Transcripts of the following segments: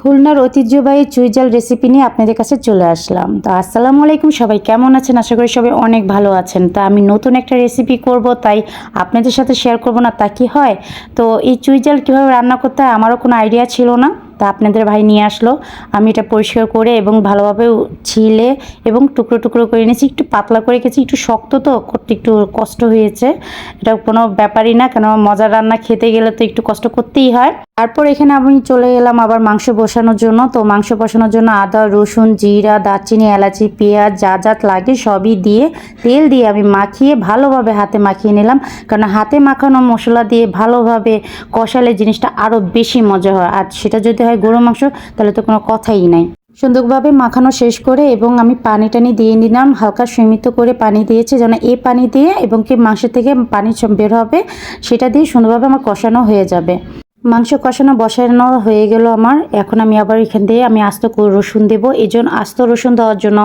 খুলনার ঐতিহ্যবাহী চুইজাল রেসিপি নিয়ে আপনাদের কাছে চলে আসলাম। তো আসসালামু আলাইকুম, সবাই কেমন আছেন? আশা করি সবাই অনেক ভালো আছেন। তা আমি নতুন একটা রেসিপি করব, তাই আপনাদের সাথে শেয়ার করব না, তা কি হয়? তো এই চুইজাল কীভাবে রান্না করতে হয় আমারও কোনো আইডিয়া ছিল না, তা আপনাদের ভাই নিয়ে আসলো। আমি এটা পরিষ্কার করে এবং ভালোভাবে ছিলে এবং টুকরো টুকরো করে নিয়েছি। একটু পাতলা করে গেছি একটু শক্ত তো, করতে একটু কষ্ট হয়েছে। এটা কোনো ব্যাপারই না, কেন মজার রান্না খেতে গেলে তো একটু কষ্ট করতেই হয়। তারপর এখানে আমি চলে এলাম আবার মাংস বসানোর জন্য। তো মাংস বসানোর জন্য আদা, রসুন, জিরা, দারচিনি, এলাচি, পেঁয়াজ, যা যা লাগে সবই দিয়ে তেল দিয়ে আমি মাখিয়ে ভালোভাবে হাতে মাখিয়ে নিলাম। কারণ হাতে মাখানো মশলা দিয়ে ভালোভাবে কষালে জিনিসটা আরও বেশি মজা হয়। আর সেটা যদি হয় গরু মাংস, তাহলে তো কোনো কথাই নাই। সুন্দরভাবে মাখানো শেষ করে এবং আমি পানি টানি দিয়ে নিলাম। হালকা সীমিত করে পানি দিয়েছি যেন এই পানি দিয়ে এবং কি মাংস থেকে পানি বের হবে, সেটা দিয়ে সুন্দরভাবে আমার কষানো হয়ে যাবে। মাংস কষানো বসানো হয়ে গেল আমার। এখন আমি আবার এখান দিয়ে আমি আস্ত রসুন দেবো। এই জন্য আস্ত রসুন দেওয়ার জন্য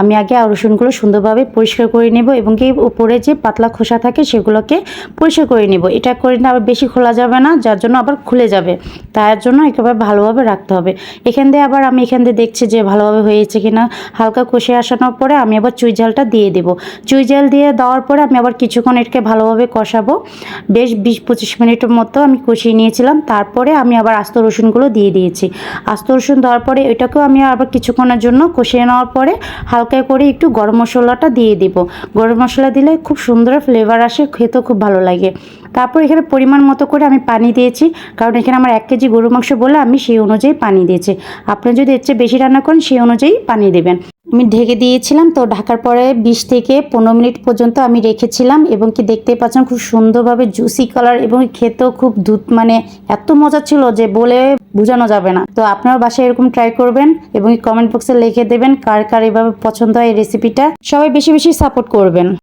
আমি আগে রসুনগুলো সুন্দরভাবে পরিষ্কার করে নেব এবং কি উপরে যে পাতলা খোসা থাকে সেগুলোকে পরিষ্কার করে নেব। এটা করে না আবার বেশি খোলা যাবে না, যার জন্য আবার খুলে যাবে। তার জন্য একেবারে ভালোভাবে রাখতে হবে। এখান দিয়ে আবার আমি এখান দিয়ে দেখছি যে ভালোভাবে হয়েছে কিনা। হালকা কষে আসানোর পরে আমি আবার চুই ঝালটা দিয়ে দেব। চুই ঝাল দিয়ে দেওয়ার পরে আমি আবার কিছুক্ষণ এটাকে ভালোভাবে কষাবো। বেশ বিশ পঁচিশ মিনিটের মতো আমি কষিয়ে নিয়েছিলাম। তারপরে আমি আবার আস্ত রসুনগুলো দিয়ে দিয়েছি। আস্ত রসুন দেওয়ার পরে এটাকেও আমি আবার কিছুক্ষণের জন্য কষিয়ে নেওয়ার পরে হালকা করে একটু গরম মশলাটা দিয়ে দিব। গরম মশলা দিলে খুব সুন্দর ফ্লেভার আসে, খেতেও খুব ভালো লাগে। তারপর এখানে পরিমাণ মতো করে আমি পানি দিয়েছি, কারণ এখানে আমার এক কেজি গরু মাংস বলে আমি সেই অনুযায়ী পানি দিয়েছি। আপনি যদি এর চেয়ে বেশি রান্না করেন, সেই অনুযায়ী পানি দেবেন। আমি ঢেকে দিয়েছিলাম, তো ঢাকার পরে বিশ থেকে পনেরো মিনিট পর্যন্ত আমি রেখেছিলাম এবং কি দেখতে পাচ্ছেন খুব সুন্দরভাবে জুসি কালার এবং খেতেও খুব দুধ মানে এত মজা ছিল যে বলে বোঝানো যাবে না। তো আপনারা বাসায় এরকম ট্রাই করবেন এবং কমেন্ট বক্সে লিখে দেবেন কার কার এভাবে পছন্দ হয় এই রেসিপিটা সবাই বেশি বেশি সাপোর্ট করবেন।